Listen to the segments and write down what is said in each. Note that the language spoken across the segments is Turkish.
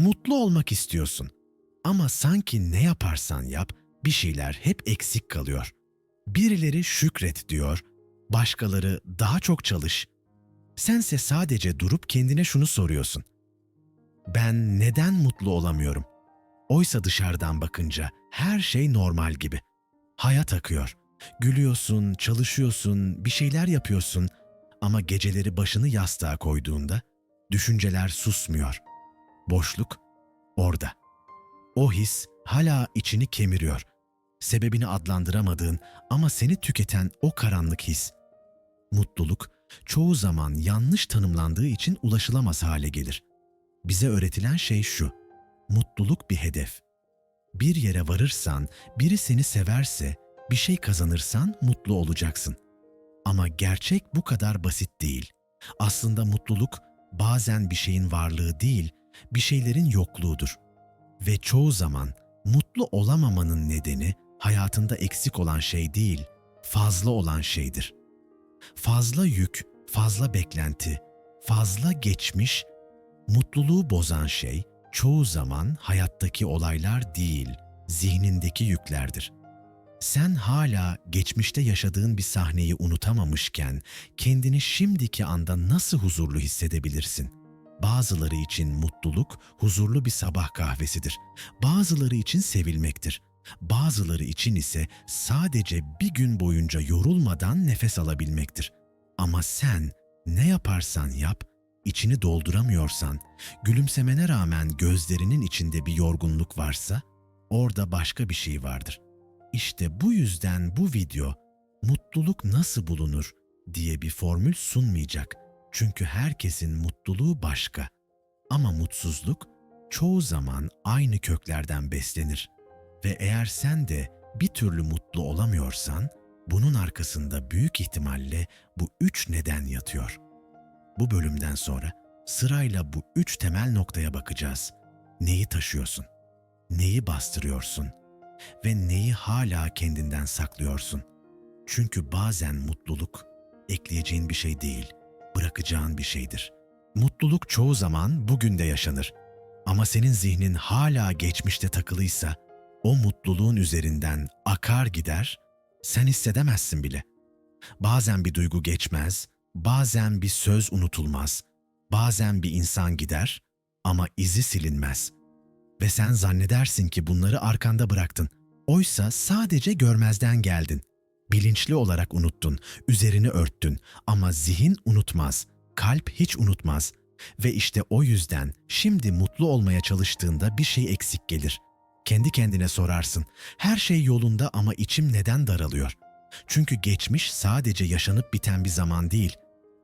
Mutlu olmak istiyorsun. Ama sanki ne yaparsan yap bir şeyler hep eksik kalıyor. Birileri şükret diyor, başkaları daha çok çalış. Sense sadece durup kendine şunu soruyorsun. Ben neden mutlu olamıyorum? Oysa dışarıdan bakınca her şey normal gibi. Hayat akıyor. Gülüyorsun, çalışıyorsun, bir şeyler yapıyorsun ama geceleri başını yastığa koyduğunda düşünceler susmuyor. Boşluk orada. O his hala içini kemiriyor. Sebebini adlandıramadığın ama seni tüketen o karanlık his. Mutluluk çoğu zaman yanlış tanımlandığı için ulaşılamaz hale gelir. Bize öğretilen şey şu. Mutluluk bir hedef. Bir yere varırsan, biri seni severse, bir şey kazanırsan mutlu olacaksın. Ama gerçek bu kadar basit değil. Aslında mutluluk bazen bir şeyin varlığı değil, bir şeylerin yokluğudur. Ve çoğu zaman mutlu olamamanın nedeni hayatında eksik olan şey değil, fazla olan şeydir. Fazla yük, fazla beklenti, fazla geçmiş, mutluluğu bozan şey çoğu zaman hayattaki olaylar değil, zihnindeki yüklerdir. Sen hala geçmişte yaşadığın bir sahneyi unutamamışken kendini şimdiki anda nasıl huzurlu hissedebilirsin? Bazıları için mutluluk huzurlu bir sabah kahvesidir. Bazıları için sevilmektir. Bazıları için ise sadece bir gün boyunca yorulmadan nefes alabilmektir. Ama sen ne yaparsan yap, içini dolduramıyorsan, gülümsemene rağmen gözlerinin içinde bir yorgunluk varsa, orada başka bir şey vardır. İşte bu yüzden bu video mutluluk nasıl bulunur diye bir formül sunmayacak. Çünkü herkesin mutluluğu başka. Ama mutsuzluk çoğu zaman aynı köklerden beslenir. Ve eğer sen de bir türlü mutlu olamıyorsan, bunun arkasında büyük ihtimalle bu üç neden yatıyor. Bu bölümden sonra sırayla bu üç temel noktaya bakacağız. Neyi taşıyorsun? Neyi bastırıyorsun? Ve neyi hala kendinden saklıyorsun? Çünkü bazen mutluluk ekleyeceğin bir şey değil, bırakacağın bir şeydir. Mutluluk çoğu zaman bugün de yaşanır. Ama senin zihnin hala geçmişte takılıysa, o mutluluğun üzerinden akar gider, sen hissedemezsin bile. Bazen bir duygu geçmez, bazen bir söz unutulmaz, bazen bir insan gider ama izi silinmez. Ve sen zannedersin ki bunları arkanda bıraktın. Oysa sadece görmezden geldin. Bilinçli olarak unuttun, üzerini örttün ama zihin unutmaz, kalp hiç unutmaz. Ve işte o yüzden şimdi mutlu olmaya çalıştığında bir şey eksik gelir. Kendi kendine sorarsın, her şey yolunda ama içim neden daralıyor? Çünkü geçmiş sadece yaşanıp biten bir zaman değil,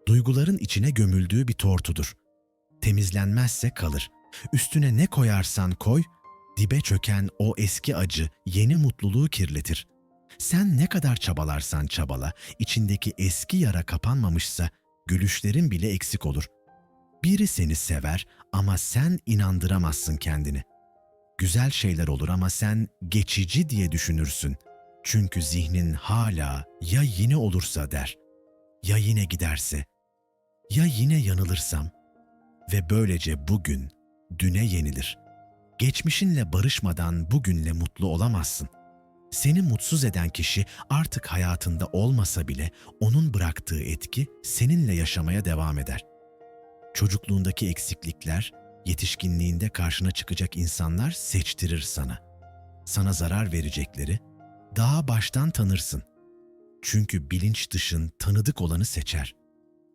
duyguların içine gömüldüğü bir tortudur. Temizlenmezse kalır. Üstüne ne koyarsan koy, dibe çöken o eski acı yeni mutluluğu kirletir. Sen ne kadar çabalarsan çabala, içindeki eski yara kapanmamışsa gülüşlerin bile eksik olur. Biri seni sever ama sen inandıramazsın kendini. Güzel şeyler olur ama sen geçici diye düşünürsün. Çünkü zihnin hala ya yine olursa der, ya yine giderse, ya yine yanılırsam ve böylece bugün düne yenilir. Geçmişinle barışmadan bugünle mutlu olamazsın. Seni mutsuz eden kişi artık hayatında olmasa bile onun bıraktığı etki seninle yaşamaya devam eder. Çocukluğundaki eksiklikler, yetişkinliğinde karşına çıkacak insanlar seçtirir sana. Sana zarar verecekleri daha baştan tanırsın. Çünkü bilinç dışın tanıdık olanı seçer.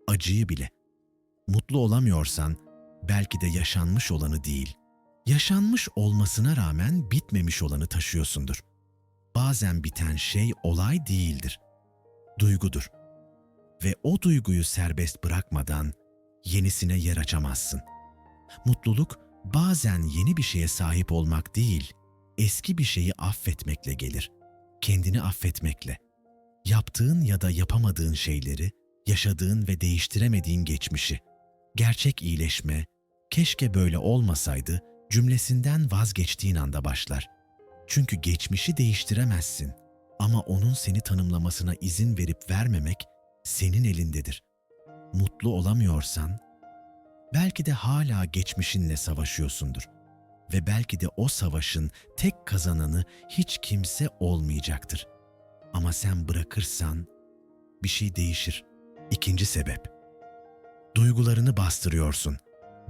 Acıyı bile. Mutlu olamıyorsan belki de yaşanmış olanı değil, yaşanmış olmasına rağmen bitmemiş olanı taşıyorsundur. Bazen biten şey olay değildir. Duygudur. Ve o duyguyu serbest bırakmadan yenisine yer açamazsın. Mutluluk bazen yeni bir şeye sahip olmak değil, eski bir şeyi affetmekle gelir. Kendini affetmekle. Yaptığın ya da yapamadığın şeyleri, yaşadığın ve değiştiremediğin geçmişi. Gerçek iyileşme, keşke böyle olmasaydı cümlesinden vazgeçtiğin anda başlar. Çünkü geçmişi değiştiremezsin ama onun seni tanımlamasına izin verip vermemek senin elindedir. Mutlu olamıyorsan belki de hala geçmişinle savaşıyorsundur. Ve belki de o savaşın tek kazananı hiç kimse olmayacaktır. Ama sen bırakırsan bir şey değişir. İkinci sebep. Duygularını bastırıyorsun.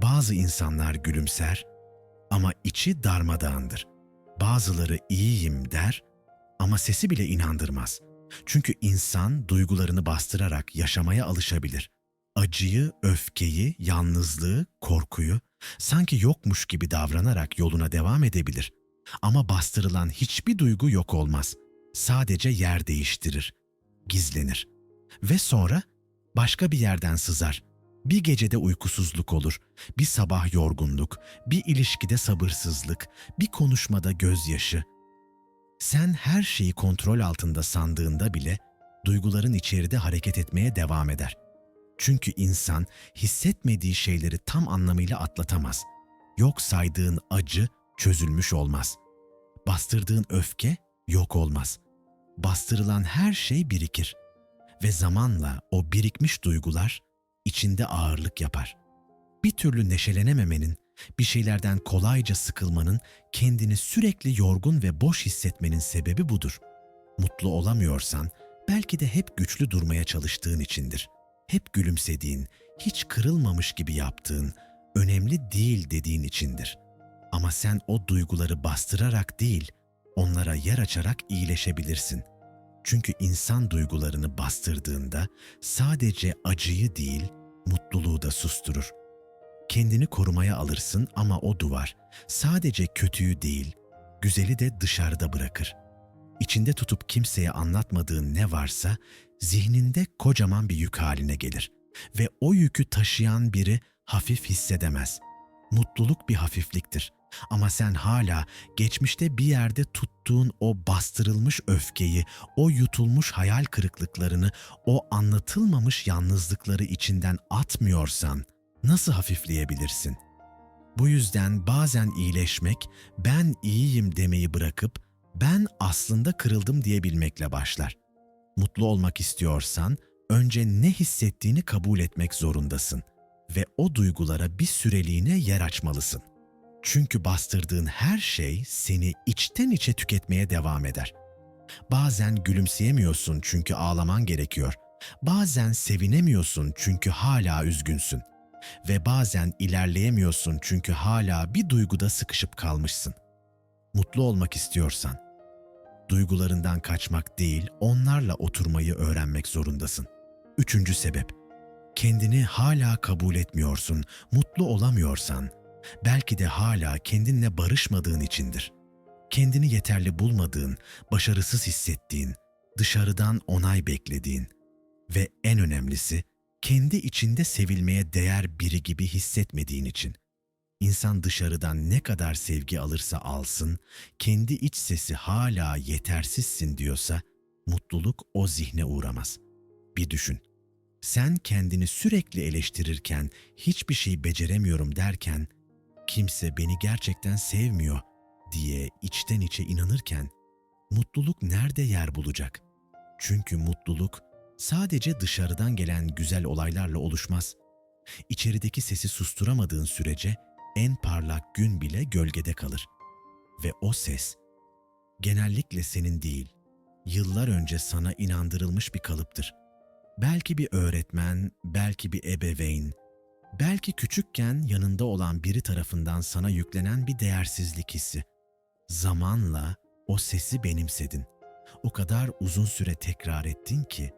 Bazı insanlar gülümser ama içi darmadağındır. Bazıları iyiyim der ama sesi bile inandırmaz. Çünkü insan duygularını bastırarak yaşamaya alışabilir. Acıyı, öfkeyi, yalnızlığı, korkuyu sanki yokmuş gibi davranarak yoluna devam edebilir. Ama bastırılan hiçbir duygu yok olmaz. Sadece yer değiştirir, gizlenir. Ve sonra başka bir yerden sızar. Bir gecede uykusuzluk olur, bir sabah yorgunluk, bir ilişkide sabırsızlık, bir konuşmada gözyaşı. Sen her şeyi kontrol altında sandığında bile duyguların içeride hareket etmeye devam eder. Çünkü insan hissetmediği şeyleri tam anlamıyla atlatamaz. Yok saydığın acı çözülmüş olmaz. Bastırdığın öfke yok olmaz. Bastırılan her şey birikir ve zamanla o birikmiş duygular içinde ağırlık yapar. Bir türlü neşelenememenin, bir şeylerden kolayca sıkılmanın, kendini sürekli yorgun ve boş hissetmenin sebebi budur. Mutlu olamıyorsan belki de hep güçlü durmaya çalıştığın içindir. Hep gülümsediğin, hiç kırılmamış gibi yaptığın, önemli değil dediğin içindir. Ama sen o duyguları bastırarak değil, onlara yer açarak iyileşebilirsin. Çünkü insan duygularını bastırdığında sadece acıyı değil, mutluluğu da susturur. Kendini korumaya alırsın ama o duvar sadece kötüyü değil, güzeli de dışarıda bırakır. İçinde tutup kimseye anlatmadığın ne varsa zihninde kocaman bir yük haline gelir ve o yükü taşıyan biri hafif hissedemez. Mutluluk bir hafifliktir. Ama sen hala geçmişte bir yerde tuttuğun o bastırılmış öfkeyi, o yutulmuş hayal kırıklıklarını, o anlatılmamış yalnızlıkları içinden atmıyorsan nasıl hafifleyebilirsin? Bu yüzden bazen iyileşmek, ben iyiyim demeyi bırakıp ben aslında kırıldım diyebilmekle başlar. Mutlu olmak istiyorsan önce ne hissettiğini kabul etmek zorundasın ve o duygulara bir süreliğine yer açmalısın. Çünkü bastırdığın her şey seni içten içe tüketmeye devam eder. Bazen gülümseyemiyorsun çünkü ağlaman gerekiyor. Bazen sevinemiyorsun çünkü hala üzgünsün. Ve bazen ilerleyemiyorsun çünkü hala bir duyguda sıkışıp kalmışsın. Mutlu olmak istiyorsan, duygularından kaçmak değil, onlarla oturmayı öğrenmek zorundasın. Üçüncü sebep, kendini hala kabul etmiyorsun, mutlu olamıyorsan, belki de hala kendinle barışmadığın içindir. Kendini yeterli bulmadığın, başarısız hissettiğin, dışarıdan onay beklediğin ve en önemlisi kendi içinde sevilmeye değer biri gibi hissetmediğin için. İnsan dışarıdan ne kadar sevgi alırsa alsın, kendi iç sesi hala yetersizsin diyorsa, mutluluk o zihne uğramaz. Bir düşün. Sen kendini sürekli eleştirirken, hiçbir şey beceremiyorum derken, kimse beni gerçekten sevmiyor diye içten içe inanırken mutluluk nerede yer bulacak? Çünkü mutluluk sadece dışarıdan gelen güzel olaylarla oluşmaz. İçerideki sesi susturamadığın sürece en parlak gün bile gölgede kalır. Ve o ses genellikle senin değil, yıllar önce sana inandırılmış bir kalıptır. Belki bir öğretmen, belki bir ebeveyn, Belki küçükken yanında olan biri tarafından sana yüklenen bir değersizlik hissi. Zamanla o sesi benimsedin. O kadar uzun süre tekrar ettin ki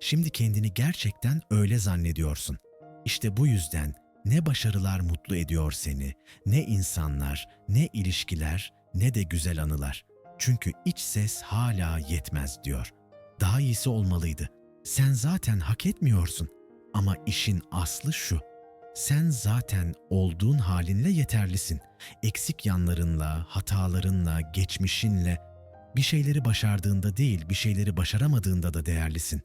şimdi kendini gerçekten öyle zannediyorsun. İşte bu yüzden ne başarılar mutlu ediyor seni, ne insanlar, ne ilişkiler, ne de güzel anılar. Çünkü iç ses hala yetmez diyor. Daha iyisi olmalıydı. Sen zaten hak etmiyorsun. Ama işin aslı şu. Sen zaten olduğun halinle yeterlisin. Eksik yanlarınla, hatalarınla, geçmişinle bir şeyleri başardığında değil, bir şeyleri başaramadığında da değerlisin.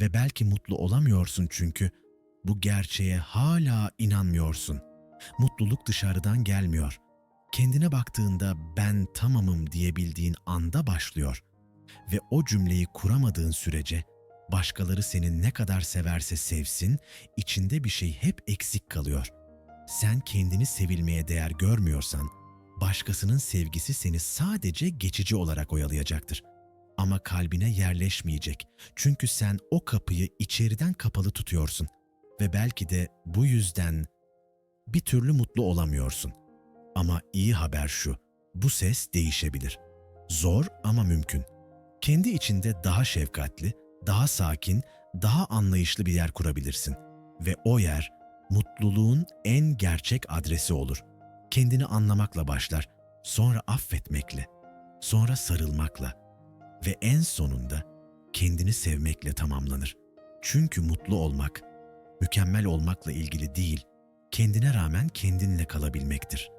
Ve belki mutlu olamıyorsun çünkü bu gerçeğe hala inanmıyorsun. Mutluluk dışarıdan gelmiyor. Kendine baktığında ben tamamım diyebildiğin anda başlıyor. Ve o cümleyi kuramadığın sürece Başkaları seni ne kadar severse sevsin, içinde bir şey hep eksik kalıyor. Sen kendini sevilmeye değer görmüyorsan, Başkasının sevgisi seni sadece geçici olarak oyalayacaktır. Ama kalbine yerleşmeyecek. Çünkü sen o kapıyı içeriden kapalı tutuyorsun ve belki de bu yüzden bir türlü mutlu olamıyorsun. Ama iyi haber şu, bu ses değişebilir. Zor ama mümkün. Kendi içinde daha şefkatli, daha sakin, daha anlayışlı bir yer kurabilirsin. Ve o yer mutluluğun en gerçek adresi olur. Kendini anlamakla başlar, sonra affetmekle, sonra sarılmakla ve en sonunda kendini sevmekle tamamlanır. Çünkü mutlu olmak, mükemmel olmakla ilgili değil, kendine rağmen kendinle kalabilmektir.